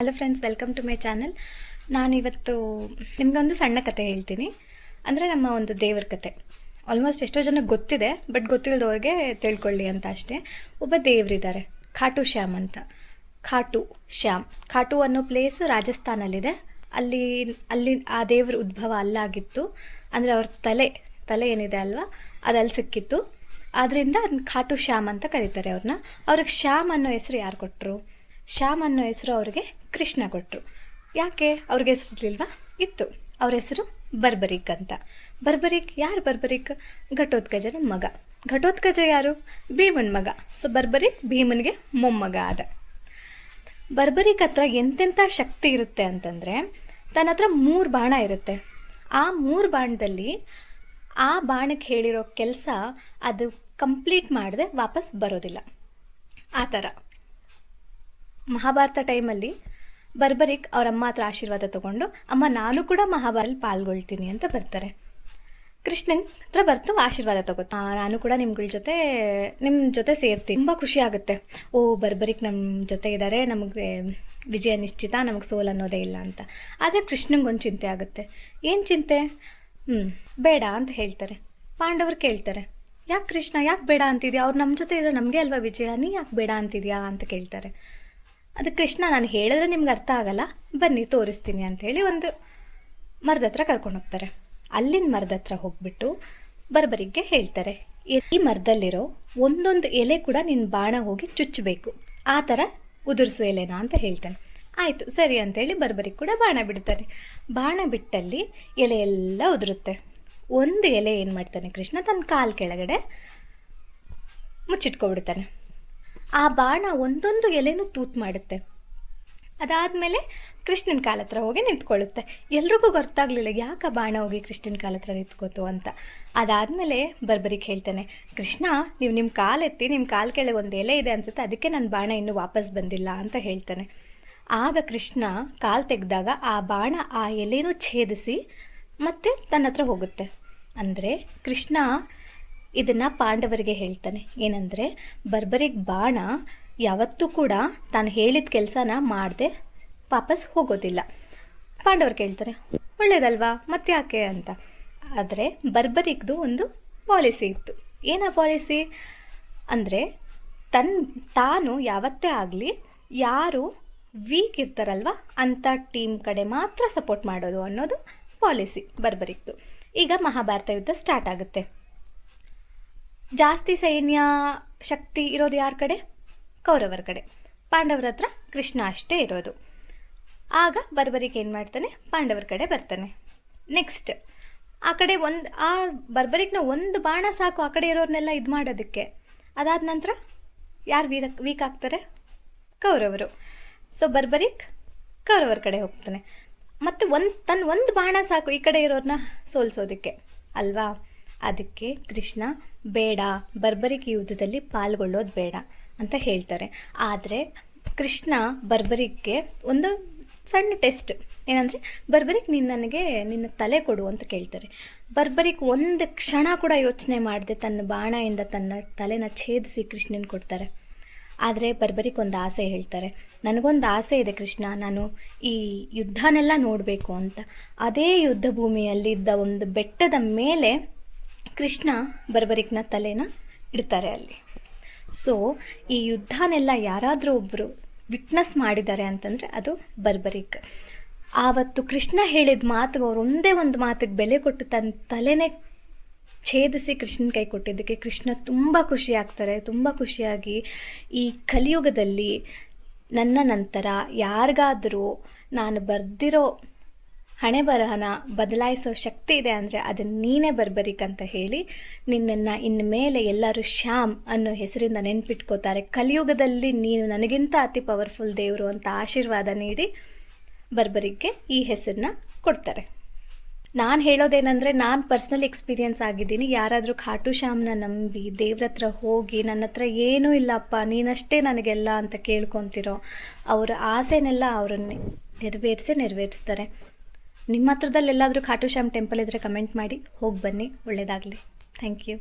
Hello friends welcome to my channel ನಾನಿವತ್ತು ನಿಮಗೊಂದು ಸಣ್ಣ ಕತೆ ಹೇಳ್ತೀನಿ. ಅಂದರೆ ನಮ್ಮ ಒಂದು ದೇವರ ಕತೆ. ಆಲ್ಮೋಸ್ಟ್ ಎಷ್ಟೋ ಜನಕ್ಕೆ ಗೊತ್ತಿದೆ ಬಟ್ ಗೊತ್ತಿಲ್ಲದವ್ರಿಗೆ ತಿಳ್ಕೊಳ್ಳಿ ಅಂತ ಅಷ್ಟೇ. ಒಬ್ಬ ದೇವರಿದ್ದಾರೆ, ಖಾಟು ಶ್ಯಾಮ್ ಅಂತ. ಖಾಟು ಶ್ಯಾಮ್. ಖಾಟು ಅನ್ನೋ ಪ್ಲೇಸ್ ರಾಜಸ್ಥಾನಲ್ಲಿದೆ. ಅಲ್ಲಿ ಅಲ್ಲಿ ಆ ದೇವ್ರ ಉದ್ಭವ ಅಲ್ಲಾಗಿತ್ತು. ಅಂದರೆ ಅವ್ರ ತಲೆ ತಲೆ ಏನಿದೆ ಅಲ್ವಾ? ಅದು ಅಲ್ಲಿ ಸಿಕ್ಕಿತ್ತು ಆದ್ದರಿಂದ ಖಾಟು ಶ್ಯಾಮ್ ಅಂತ ಕರೀತಾರೆ ಅವ್ರನ್ನ ಅವ್ರಿಗೆ ಶ್ಯಾಮ್ ಅನ್ನೋ ಹೆಸರು ಯಾರು ಕೊಟ್ಟರು ಶ್ಯಾಮ್ ಅನ್ನೋ ಹೆಸರು ಅವ್ರಿಗೆ ಕೃಷ್ಣ ಕೊಟ್ಟರು ಯಾಕೆ? ಅವ್ರಿಗೆ ಹೆಸರಿರ್ಲಿಲ್ವಾ ಇತ್ತು. ಅವ್ರ ಹೆಸರು ಬರ್ಬರಿಕ್ ಅಂತ. ಬರ್ಬರಿಕ್ ಯಾರು ಬರ್ಬರಿಕ್? ಘಟೋತ್ಕಜನ ಮಗ. ಘಟೋತ್ಕಜ ಯಾರು? ಭೀಮನ್ ಮಗ. ಸೊ ಬರ್ಬರಿಕ್ ಭೀಮನ್ಗೆ ಮೊಮ್ಮಗ ಆದ. ಬರ್ಬರಿಕ್ ಹತ್ರ ಎಂತೆಂಥ ಶಕ್ತಿ ಇರುತ್ತೆ ಅಂತಂದರೆ, ತನ್ನ ಹತ್ರ ಮೂರು ಬಾಣ ಇರುತ್ತೆ. ಆ ಮೂರು ಬಾಣದಲ್ಲಿ ಆ ಬಾಣಕ್ಕೆ ಹೇಳಿರೋ ಕೆಲಸ ಅದು ಕಂಪ್ಲೀಟ್ ಮಾಡದೆ ವಾಪಸ್ ಬರೋದಿಲ್ಲ. ಆ ಥರ. ಮಹಾಭಾರತ ಟೈಮಲ್ಲಿ ಬರ್ಬರಿಕ್ ಅವ್ರ ಅಮ್ಮ ಹತ್ರ ಆಶೀರ್ವಾದ ತಗೊಂಡು, ಅಮ್ಮ, ನಾನು ಕೂಡ ಮಹಾಭಾರತ ಪಾಲ್ಗೊಳ್ತೀನಿ ಅಂತ ಬರ್ತಾರೆ. ಕೃಷ್ಣನ್ ಹತ್ರ ಬರ್ತು ಆಶೀರ್ವಾದ ತಗೋತಾ ನಾನು ಕೂಡ ನಿಮ್ಗಳ ಜೊತೆ ನಿಮ್ಮ ಜೊತೆ ಸೇರ್ತೀನಿ. ತುಂಬ ಖುಷಿ ಆಗುತ್ತೆ. ಓ, ಬರ್ಬರಿಕ್ ನಮ್ಮ ಜೊತೆ ಇದ್ದಾರೆ ನಮಗೆ ವಿಜಯ ನಿಶ್ಚಿತ. ನಮಗೆ ಸೋಲ್ ಅನ್ನೋದೇ ಇಲ್ಲ ಅಂತ. ಆದರೆ ಕೃಷ್ಣಂಗೆ ಒಂದು ಚಿಂತೆ ಆಗುತ್ತೆ. ಏನು ಚಿಂತೆ? ಹ್ಞೂ ಬೇಡ ಅಂತ ಹೇಳ್ತಾರೆ. ಪಾಂಡವರು ಕೇಳ್ತಾರೆ. ಯಾಕೆ ಕೃಷ್ಣ? ಯಾಕೆ ಬೇಡ ಅಂತಿದ್ಯಾ? ಅವ್ರು ನಮ್ಮ ಜೊತೆ ಇದ್ರೆ ನಮಗೆ ಅಲ್ವಾ ವಿಜಯ? ನೀ ಯಾಕೆ ಬೇಡ ಅಂತಿದ್ಯಾ? ಅಂತ ಕೇಳ್ತಾರೆ. ಅದಕ್ಕೆ ಕೃಷ್ಣ ನಾನು ಹೇಳಿದ್ರೆ ನಿಮ್ಗೆ ಅರ್ಥ ಆಗಲ್ಲ. ಬನ್ನಿ ತೋರಿಸ್ತೀನಿ ಅಂಥೇಳಿ ಒಂದು ಮರದ ಹತ್ರ ಕರ್ಕೊಂಡು ಹೋಗ್ತಾರೆ. ಅಲ್ಲಿನ ಮರದ ಹತ್ರ ಹೋಗ್ಬಿಟ್ಟು ಬರ್ಬರಿಗೆ ಹೇಳ್ತಾರೆ, ಈ ಮರದಲ್ಲಿರೋ ಒಂದೊಂದು ಎಲೆ ಕೂಡ ನಿನ್ನ ಬಾಣ ಹೋಗಿ ಚುಚ್ಚಬೇಕು ಆ ಥರ ಉದುರಿಸು ಎಲೆನಾ ಅಂತ ಹೇಳ್ತಾನೆ. ಆಯಿತು, ಸರಿ ಅಂತೇಳಿ ಬರ್ಬರಿಗೆ ಕೂಡ ಬಾಣ ಬಿಡ್ತಾರೆ. ಬಾಣ ಬಿಟ್ಟಲ್ಲಿ ಎಲೆ ಎಲ್ಲ ಉದುರುತ್ತೆ. ಒಂದು ಎಲೆ ಏನು ಮಾಡ್ತಾನೆ ಕೃಷ್ಣ, ತನ್ನ ಕಾಲು ಕೆಳಗಡೆ ಮುಚ್ಚಿಟ್ಕೊಬಿಡ್ತಾನೆ. ಆ ಬಾಣ ಒಂದೊಂದು ಎಲೆನೂ ತೂತ್ ಮಾಡುತ್ತೆ. ಅದಾದಮೇಲೆ ಕೃಷ್ಣನ ಕಾಲ ಹತ್ರ ಹೋಗಿ ನಿಂತ್ಕೊಳ್ಳುತ್ತೆ. ಎಲ್ರಿಗೂ ಗೊತ್ತಾಗಲಿಲ್ಲ ಯಾಕೆ ಬಾಣ ಹೋಗಿ ಕೃಷ್ಣನ ಕಾಲ ಹತ್ರ ನಿಂತ್ಕೋತು ಅಂತ. ಅದಾದಮೇಲೆ ಬರ್ಬರಿಗೆ ಹೇಳ್ತಾನೆ, ಕೃಷ್ಣ, ನೀವು ನಿಮ್ಮ ಕಾಲು ಎತ್ತಿ ನಿಮ್ಮ ಕಾಲು ಕೆಳಗೆ ಒಂದು ಎಲೆ ಇದೆ ಅನ್ಸುತ್ತೆ, ಅದಕ್ಕೆ ನನ್ನ ಬಾಣ ಇನ್ನೂ ವಾಪಸ್ ಬಂದಿಲ್ಲ ಅಂತ ಹೇಳ್ತಾನೆ. ಆಗ ಕೃಷ್ಣ ಕಾಲು ತೆಗೆದಾಗ ಆ ಬಾಣ ಆ ಎಲೆನೂ ಛೇದಿಸಿ ಮತ್ತೆ ತನ್ನ ಹತ್ರ ಹೋಗುತ್ತೆ. ಅಂದರೆ ಕೃಷ್ಣ ಇದನ್ನು ಪಾಂಡವರಿಗೆ ಹೇಳ್ತಾನೆ. ಏನಂದರೆ, ಬರ್ಬರಿಗೆ ಬಾಣ ಯಾವತ್ತೂ ಕೂಡ ತಾನು ಹೇಳಿದ ಕೆಲಸನ ಮಾಡದೆ ವಾಪಸ್ ಹೋಗೋದಿಲ್ಲ. ಪಾಂಡವರು ಕೇಳ್ತಾರೆ, ಒಳ್ಳೇದಲ್ವಾ? ಮತ್ತೆ ಯಾಕೆ ಅಂತ. ಆದರೆ ಬರ್ಬರಿಗ್ದು ಒಂದು ಪಾಲಿಸಿ ಇತ್ತು. ಏನ ಪಾಲಿಸಿ? ಅಂದರೆ ತನ್ನ ತಾನು ಯಾವತ್ತೇ ಆಗಲಿ ಯಾರು ವೀಕ್ ಇರ್ತಾರಲ್ವ ಅಂಥ ಟೀಮ್ ಕಡೆ ಮಾತ್ರ ಸಪೋರ್ಟ್ ಮಾಡೋದು ಅನ್ನೋದು ಪಾಲಿಸಿ, ಬರ್ಬರಿಗ್ದು. ಈಗ ಮಹಾಭಾರತ ಯುದ್ಧ ಸ್ಟಾರ್ಟ್ ಆಗುತ್ತೆ. ಜಾಸ್ತಿ ಸೈನ್ಯ ಶಕ್ತಿ ಇರೋದು ಯಾರ ಕಡೆ? ಕೌರವರ ಕಡೆ. ಪಾಂಡವರ ಹತ್ರ ಕೃಷ್ಣ ಅಷ್ಟೇ ಇರೋದು. ಆಗ ಬರ್ಬರಿಗೆ ಏನು ಮಾಡ್ತಾನೆ? ಪಾಂಡವರ ಕಡೆ ಬರ್ತಾನೆ. ನೆಕ್ಸ್ಟ್ ಆ ಕಡೆ ಒಂದು, ಆ ಬರ್ಬರಿಕ್ನ ಒಂದು ಬಾಣ ಸಾಕು ಆ ಕಡೆ ಇರೋರ್ನೆಲ್ಲ ಇದು ಮಾಡೋದಕ್ಕೆ. ಅದಾದ ನಂತರ ಯಾರು ವೀರ, ವೀಕ್ ಆಗ್ತಾರೆ? ಕೌರವರು. ಸೊ ಬರ್ಬರಿಕ್ ಕೌರವರ ಕಡೆ ಹೋಗ್ತಾನೆ. ಮತ್ತು ಒಂದು ತನ್ನ ಒಂದು ಬಾಣ ಸಾಕು ಈ ಕಡೆ ಇರೋರನ್ನ ಸೋಲಿಸೋದಕ್ಕೆ. ಅಲ್ವಾ? ಅದಕ್ಕೆ ಕೃಷ್ಣ, ಬೇಡ, ಬರ್ಬರಿಕ್ ಯುದ್ಧದಲ್ಲಿ ಪಾಲ್ಗೊಳ್ಳೋದು ಬೇಡ ಅಂತ ಹೇಳ್ತಾರೆ. ಆದರೆ ಕೃಷ್ಣ ಬರ್ಬರಿಕ್ಗೆ ಒಂದು ಸಣ್ಣ ಟೆಸ್ಟ್. ಏನಂದರೆ, ಬರ್ಬರಿಕ್ ನೀನು ನನಗೆ ನಿನ್ನ ತಲೆ ಕೊಡು ಅಂತ ಕೇಳ್ತಾರೆ. ಬರ್ಬರಿಕ್ ಒಂದು ಕ್ಷಣ ಕೂಡ ಯೋಚನೆ ಮಾಡದೆ ತನ್ನ ಬಾಣದಿಂದ ತನ್ನ ತಲೆನ ಛೇದಿಸಿ ಕೃಷ್ಣನ ಕೊಡ್ತಾರೆ. ಆದರೆ ಬರ್ಬರಿಕ್ ಒಂದು ಆಸೆ ಹೇಳ್ತಾರೆ. ನನಗೊಂದು ಆಸೆ ಇದೆ ಕೃಷ್ಣ, ನಾನು ಈ ಯುದ್ಧನೆಲ್ಲ ನೋಡಬೇಕು ಅಂತ. ಅದೇ ಯುದ್ಧ ಭೂಮಿಯಲ್ಲಿದ್ದ ಒಂದು ಬೆಟ್ಟದ ಮೇಲೆ ಕೃಷ್ಣ ಬರ್ಬರಿಕ್ನ ತಲೆನ ಇಡ್ತಾರೆ ಅಲ್ಲಿ. ಸೊ ಈ ಯುದ್ಧನೆಲ್ಲ ಯಾರಾದರೂ ಒಬ್ಬರು ವಿಟ್ನೆಸ್ ಮಾಡಿದ್ದಾರೆ ಅಂತಂದರೆ ಅದು ಬರ್ಬರಿಕ್. ಆವತ್ತು ಕೃಷ್ಣ ಹೇಳಿದ ಮಾತಿಗೆ ಅವ್ರು ಒಂದೇ ಒಂದು ಮಾತಿಗೆ ಬೆಲೆ ಕೊಟ್ಟು ತನ್ನ ತಲೆನೇ ಛೇದಿಸಿ ಕೃಷ್ಣನ ಕೈ ಕೊಟ್ಟಿದ್ದಕ್ಕೆ ಕೃಷ್ಣ ತುಂಬ ಖುಷಿ ಆಗ್ತಾರೆ. ತುಂಬ ಖುಷಿಯಾಗಿ ಈ ಕಲಿಯುಗದಲ್ಲಿ ನನ್ನ ನಂತರ ಯಾರಿಗಾದರೂ ನಾನು ಬರೆದಿರೋ ಹಣೆ ಬರಹನ ಬದಲಾಯಿಸೋ ಶಕ್ತಿ ಇದೆ ಅಂದರೆ ಅದನ್ನು ನೀನೇ ಬರ್ಬರಿಕಂತ ಹೇಳಿ ನಿನ್ನನ್ನು ಇನ್ನು ಮೇಲೆ ಎಲ್ಲರೂ ಶ್ಯಾಮ್ ಅನ್ನೋ ಹೆಸರಿಂದ ನೆನ್ಪಿಟ್ಕೋತಾರೆ. ಕಲಿಯುಗದಲ್ಲಿ ನೀನು ನನಗಿಂತ ಅತಿ ಪವರ್ಫುಲ್ ದೇವರು ಅಂತ ಆಶೀರ್ವಾದ ನೀಡಿ ಬರ್ಬರಿಗೆ ಈ ಹೆಸರನ್ನ ಕೊಡ್ತಾರೆ. ನಾನು ಹೇಳೋದೇನೆಂದರೆ ನಾನು ಪರ್ಸ್ನಲ್ ಎಕ್ಸ್ಪೀರಿಯನ್ಸ್ ಆಗಿದ್ದೀನಿ. ಯಾರಾದರೂ ಖಾಟು ಶ್ಯಾಮ್ನ ನಂಬಿ ದೇವ್ರ ಹತ್ರ ಹೋಗಿ ನನ್ನ ಹತ್ರ ಏನೂ ಇಲ್ಲಪ್ಪ, ನೀನಷ್ಟೇ ನನಗೆಲ್ಲ ಅಂತ ಕೇಳ್ಕೊತಿರೋ ಅವರ ಆಸೆನೆಲ್ಲ ಅವರನ್ನೇ ನೆರವೇರಿಸಿ ನೆರವೇರಿಸ್ತಾರೆ. ನಿಮ್ಮ ಹತ್ರದಲ್ಲಿ ಎಲ್ಲಾದರೂ ಖಾಟು ಶ್ಯಾಮ್ ಟೆಂಪಲ್ ಇದ್ದರೆ ಕಮೆಂಟ್ ಮಾಡಿ ಹೋಗಿ ಬನ್ನಿ ಒಳ್ಳೆಯದಾಗಲಿ ಥ್ಯಾಂಕ್ ಯು